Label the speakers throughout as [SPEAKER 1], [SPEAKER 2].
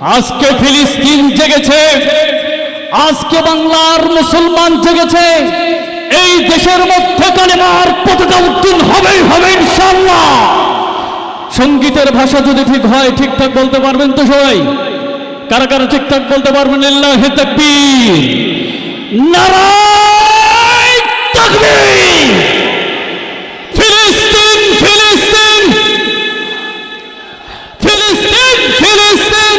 [SPEAKER 1] আজকে ফিলিস্তিন জেগেছে, আজকে বাংলার মুসলমান জেগেছে, এই দেশের মধ্যে কালেমার পতাকা উত্তীর্ণ হবেই হবে ইনশাল্লাহ সঙ্গীতের ভাষা যদি ঠিক হয়, ঠিকঠাক বলতে পারবেন তো সবাই? কারা কারা ঠিকঠাক বলতে পারবেন? ইল্লাহে তাকবীর। নারায় তাকবীর ফিলিস্তিন ফিলিস্তিন ফিলিস্তিন ফিলিস্তিন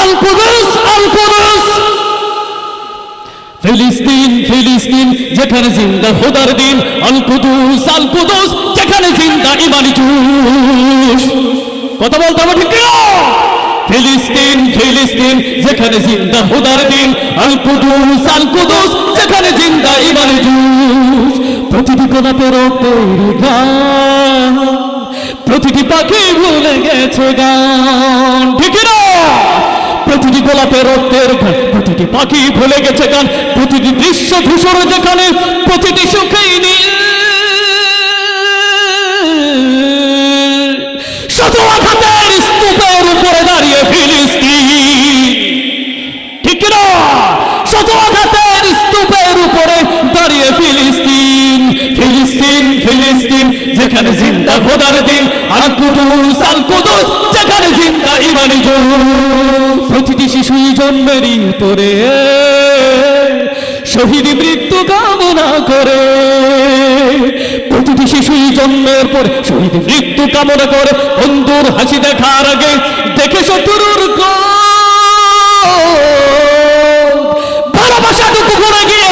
[SPEAKER 1] আল কুদুস আল কুদুস ফিলিস্তিন ফিলিস্তিন, যেখানে জিন্দা দিন আল কুদুস আল কুদুস যেখানে জিন্দা ইমানি জুস। কথা বলতে হবে ঠিক ফিলিস্তিন ফিলিস্তিন, যেখানে জিন্দা দিন আল কুদুস আল কুদুস যেখানে জিন্দা ইমানি জুস। প্রতিটি কোনা পেরোতের গান, প্রতিটি পাখি ভুলে গেছে গান। ঠিক না প্রতিটি গোলাপের রক্তের প্রতিটি পাখি ভুলে গেছে গান, প্রতিটি দৃশ্য ধূসর যেখানে, প্রতিটি সুখেই নীল। ঠিক না যেখানে জিন্দা খোদার দিন আল কুদুস আল কুদুস, যেখানে জিন্দা ইমানি প্রতিটি শিশুই জন্মেরই তোরে। শহীদ মৃত্যু কামনা করে। প্রতিটি শিশুই জন্মের পর শহীদ মৃত্যু কামনা করে। বন্ধুর হাসি দেখার আগে দেখে শত্রুর ভালোবাসাটুকু করে গিয়ে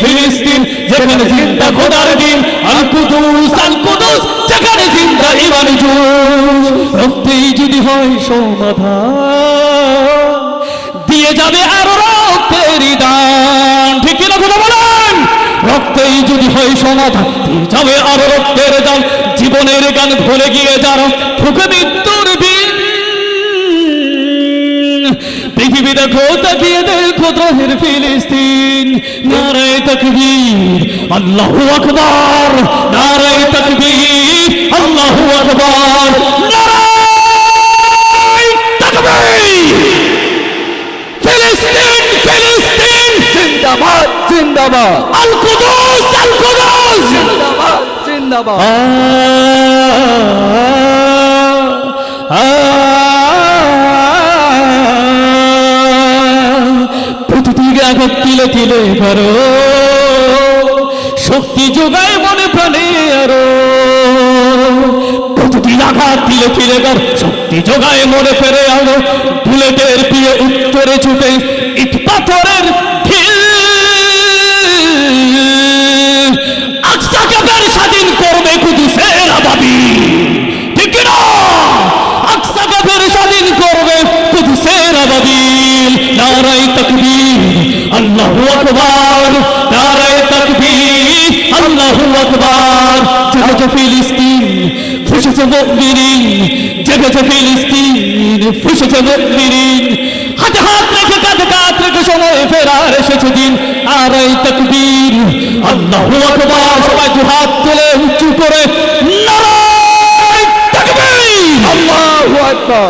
[SPEAKER 1] ফিলিস্তিন, যেখানে জিন্দা খোদার দিন আল কুদুস আল কুদুস যেখানে জিন্দা ইমানি জুস রক্তেই যদি হয় সমাধান, দিয়ে যাবে আরও রক্তের দান। ঠিক কিনা কথা বলেন? রক্তেই যদি হয় সমাধান, দিয়ে যাবে আরও রক্তের দান। জীবনের গান ভুলে গিয়ে যারা ফুকে মৃত্যুর বিন পৃথিবী দেখো, তাকিয়ে দেখো দ্রোহের ফিলিস্তিন। নারায় তকবীর আল্লাহ আকবার নারায় তকবীর আল্লাহ আকবার নারায় তকবীর ফিলিস্তিন ফিলিস্তিন
[SPEAKER 2] জিন্দাবাদ জিন্দাবাদ
[SPEAKER 1] আল কুদুস আল কুদুস
[SPEAKER 2] জিন্দাবাদ জিন্দাবাদ
[SPEAKER 1] আঘাত তিলে তিলে শক্তি যোগায় মনে প্রাণে আরও। প্রতিদিন আঘাত তিলে তিলে কর শক্তি যোগায় মনে ফেরে আরও বুলেটের পিয়ে উত্তরে ছুটে ইট পাথরের আকবার নারাই তকবীর, আল্লাহু আকবার। জেগেছে ফিলিস্তিন, ফুসেছে মুমিনিন জেগেছে ফিলিস্তিন, ফুসেছে মুমিনিন হাতে হাত রেখে, কাঁধে কাঁধ রেখে সময় ফেরার এসেছে দিন। এই তকবীর, আল্লাহু আকবার। সবাই দু হাত তুলে উঁচু করে, নারায় তাকবীর।
[SPEAKER 2] আল্লাহু আকবার।